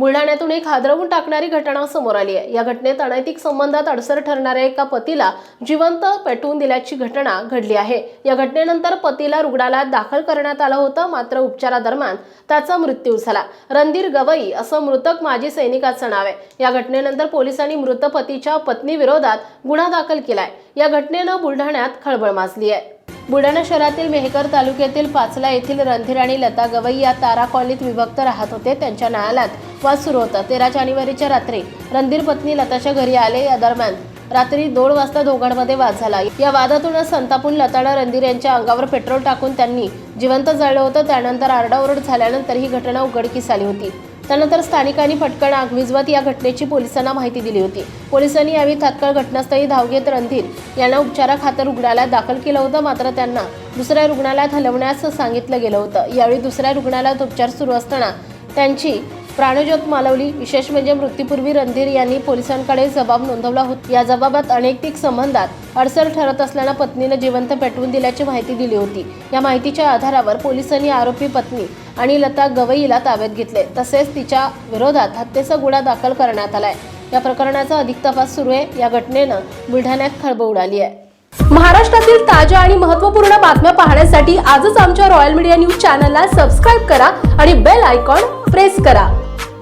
बुलढाण्यातून एक हादरवून टाकणारी घटना समोर आली आहे. या घटनेत अनैतिक संबंधात अडसर ठरणाऱ्या एका पतीला जिवंत पेटवून दिल्याची घटना घडली आहे. या घटनेनंतर पतीला रुग्णालयात दाखल करण्यात आलं होतं. मात्र उपचारादरम्यान त्याचा मृत्यू झाला. रणधीर गवई असं मृतक माजी सैनिकाचं नाव आहे. या घटनेनंतर पोलिसांनी मृत पतीच्या पत्नीविरोधात गुन्हा दाखल केलाय. या घटनेनं बुलढाण्यात खळबळ माजली आहे. बुलढाणा शहरातील मेहकर तालुक्यातील पाचला येथील रणधीर आणि लता गवई या तारा कॉलनीत विभक्त राहत होते. त्यांच्या न्यायालयात वाद सुरू होता. तेरा जानेवारीच्या रात्री रणधीर पत्नी लताच्या घरी आले. या दरम्यान रात्री दोन वाजता दोघांमध्ये वाद झाला. या वादातूनच संतापून लतानं रणधीर यांच्या अंगावर पेट्रोल टाकून त्यांनी जिवंत जळलं होतं. त्यानंतर आरडाओरड झाल्यानंतर ही घटना उघडकीस आली होती. त्यानंतर स्थानिकांनी फटकण आग विजवत या घटनेची पोलिसांना माहिती दिली होती. पोलिसांनी यावेळी तात्काळ घटनास्थळी धाव घेत रणधीर यांना उपचाराखातर रुग्णालयात दाखल केलं होतं. मात्र त्यांना दुसऱ्या रुग्णालयात हलवण्यास सांगितलं गेलं होतं. यावेळी दुसऱ्या रुग्णालयात उपचार सुरू असताना त्यांची प्राणज्योत मालवली विशेष म्हणजे मृत्यूपूर्वी रणधीर यांनी पोलिसांकडे जबाब नोंदवला होता या जबाबात अनैतिक संबंधात अडसर ठरत असल्यानं पत्नीनं जिवंत पेटवून दिल्याची माहिती दिली होती. या माहितीच्या आधारावर पोलिसांनी आरोपी पत्नी आणि लता गवईला ताब्यात घेतले. तसेच तिच्या विरोधात हत्येचा गुन्हा दाखल करण्यात आलाय. या प्रकरणाचा अधिक तपास सुरू आहे. या घटनेनं बुलढाण्यात खळबळ उडाली आहे. महाराष्ट्रातील ताज्या आणि महत्त्वपूर्ण बातम्या पाहण्यासाठी आजच आमच्या रॉयल मीडिया न्यूज चॅनलला सबस्क्राईब करा आणि बेल आयकॉन प्रेस करा.